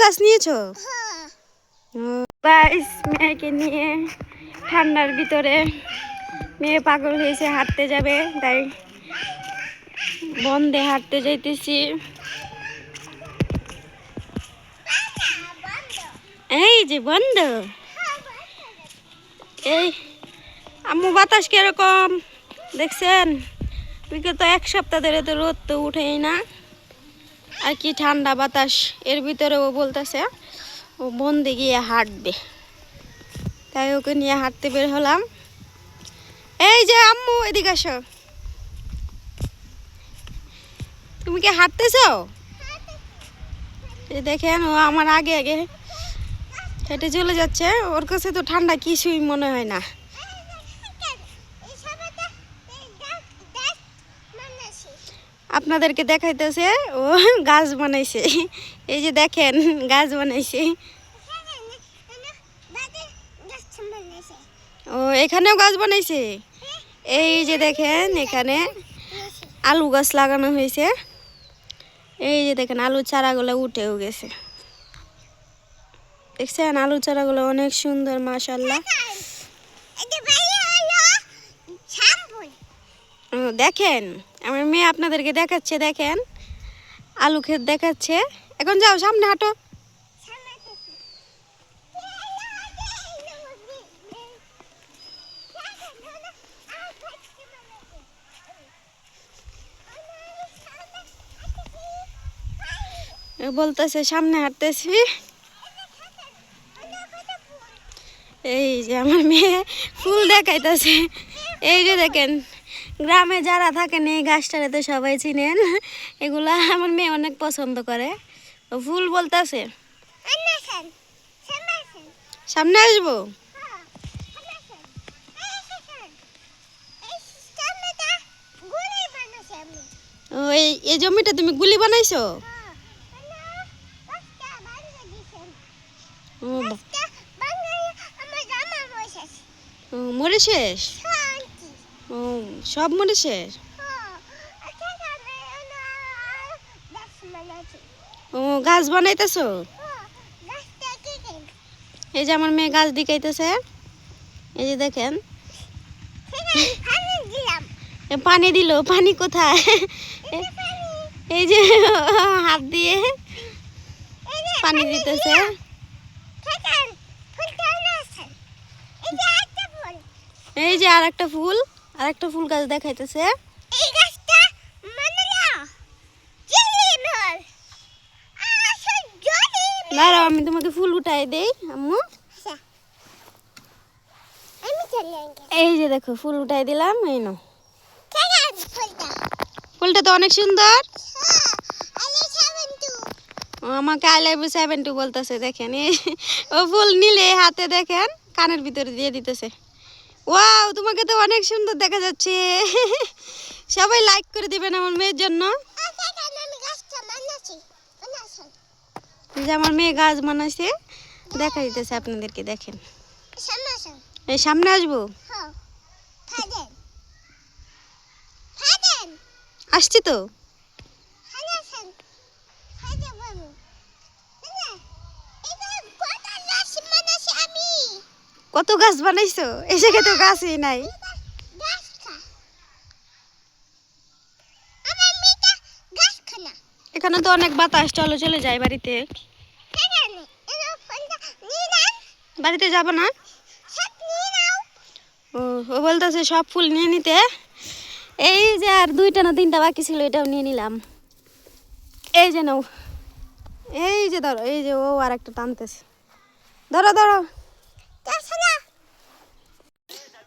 গাছ নিয়েছো? মেয়েকে নিয়ে ঠান্ডার ভিতরে মেয়ে পাগল হয়েছে হাঁটতে যাবে তাই বন্ধে হাঁটতে যাইতেছি। এই যে বন্ধ। এই আম্মু বাতাস কীরকম? দেখছেন? বিগত এক সপ্তাহ ধরে তো রোদ তো উঠেই না। আর কি ঠান্ডা বাতাস। এর ভিতরে ও বলতেছে, ও বন্দি গিয়ে হাঁটবে। তাই ওকে নিয়ে হাঁটতে বের হলাম। এই যে আম্মু, এদিকে আসো। তুমি কি হাঁটতেছো? দেখেন, ও আমার আগে আগে হেঁটে চলে যাচ্ছে। ওর কাছে তো ঠান্ডা কিছুই মনে হয় না। আপনাদেরকে দেখাইতেছে ও গাছ বানাইছে। এই যে দেখেন গাছ বানাইছে। ও এখানেও গাছ বানাইছে? এই যে দেখেন এখানে আলু গাছ লাগানো হয়েছে। এই যে দেখেন আলু চারাগুলো উঠেও গেছে। দেখছেন আলু চারাগুলো অনেক সুন্দর মাশাল্লাহ ও, দেখেন। আমার মেয়ে আপনাদেরকে দেখাচ্ছে, দেখেন। আলু ক্ষেত দেখাচ্ছে। এখন যাও, সামনে হাঁটো। বলতেছে, সামনে হাঁটতেছি। এই যে আমার মেয়ে ফুল দেখাইতেছে। এই যে দেখেন গ্রামে যারা থাকেন এই গাছটারে তো সবাই চিনেন। এগুলা আমার মেয়ে অনেক পছন্দ করে। ফুল বলতেছে। সামনে আসব? ও এই জমিটা তুমি গুলি বানাইছো? মরে শেষ? সব মরে শেষ? ও, গাছ বানাইতেছো? এই যে আমার মেয়ে গাছ দিকাইতেছে এই যে দেখেন। পানি দিল, পানি কোথায়? এই যে, হাত দিয়ে পানি দিতেছে। এই যে আর একটা ফুল। আর একটা ফুল গাছ দেখাইতেছে। দাঁড়াও আমি তোমাকে ফুল উঠাই দেই আম্মু। এই যে দেখো ফুল উঠাই দিলাম এই নাও। ফুলটা? তো অনেক সুন্দর। ও আমাকে I love you seven two বলতেছে দেখেন। ও ফুল নিলে হাতে দেখেন কানের ভিতরে দিয়ে দিতেছে। ওয়াও তোমাকে তো অনেক সুন্দর দেখা যাচ্ছে। সবাই লাইক করে দিবেন আমার মেয়ের জন্য। যে আমার মেয়ে গাছ বানাইছে দেখা দিতেছে আপনাদেরকে দেখেন। এই সামনে আসব? আসছি তো? কত গাছ বানাইছো? এসে তো গাছই নাই। এখানে তো অনেক বাতাস, চলো, চলে যায় বাড়িতে। বাড়িতে যাব না? ও বলতেছে সব ফুল নিয়ে নিতে। এই যে আর দুইটা না তিনটা বাকি ছিল, এটাও নিয়ে নিলাম। এই যে নাও। এই যে ধরো, এই যে ও আর একটা টানতেছে। ধরো ধরো।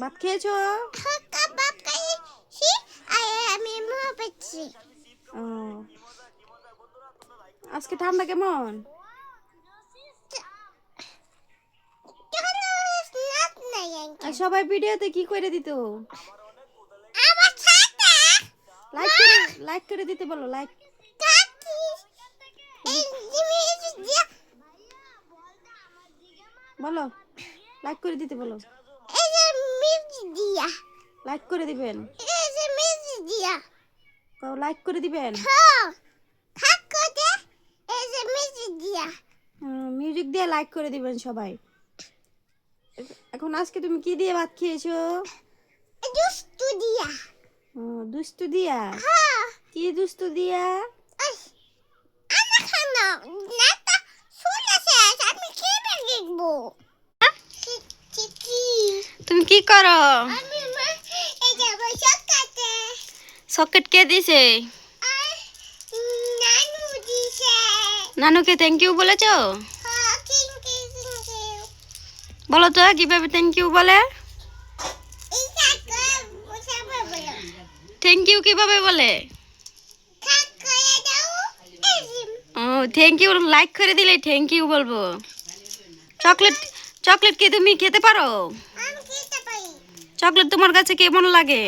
ভাত খেয়েছো? আমি মা পাচ্ছি ও। আজকে ঠান্ডা কেমন? সবাই ভিডিওতে কি করে দিত? লাইক করে লাইক করে দিতে বলো লাইক বলো। লাইক করে দিতে বলো। এই যে মিউজিক দিয়া। লাইক করে দিবেন। এই যে মিউজিক দিয়া। তো লাইক করে দিবেন। হ্যাঁ থাক করে এই যে মিউজিক দিয়ে লাইক করে দিবেন সবাই। এখন আজকে তুমি কি দিয়ে ভাত খেয়েছো? ও, দুস্তু দিয়া? হ্যাঁ কি দুস্তু দিয়া? তুমি কি করো আমি মা এই যে বসে করো সকেট কে দিছে? নানু দিছে। নানুকে থ্যাংক ইউ বলেছ? বলো তো কীভাবে থ্যাংক ইউ বলে? থ্যাংক ইউ কীভাবে বলে? ও থ্যাংক ইউ লাইক করে দিলে থ্যাংক ইউ বলব। চকলেট চকলেট কি তুমি খেতে পারো? চকলেট তোমার কাছে কেমন লাগে?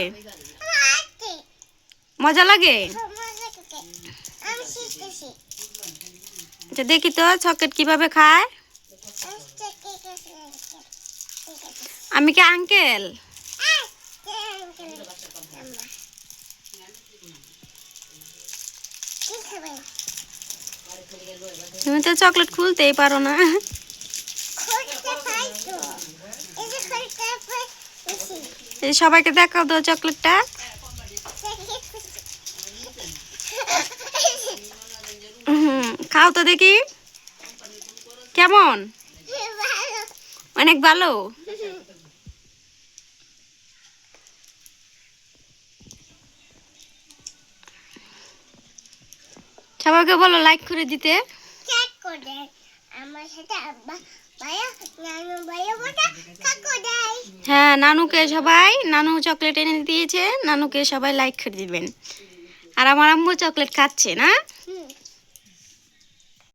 মজা লাগে? শিখতেছি। আচ্ছা দেখি তো চকলেট কীভাবে খায়? আমি কি আঙ্কেল? তুমি তো চকলেট খুলতেই পারো না খড়টা পাইছো এই যে খড়টা পাইছি এই সবাইকে দেখাও তো চকলেটটা। খাও তো দেখি। কেমন? অনেক ভালো। সবাইকে বলো লাইক করে দিতে। আমার হ্যাঁ নানুকে সবাই, নানু চকলেট এনে দিয়েছে, নানুকে সবাই লাইক করে দিবেন। আর আমার আম্মু চকলেট খাচ্ছে না?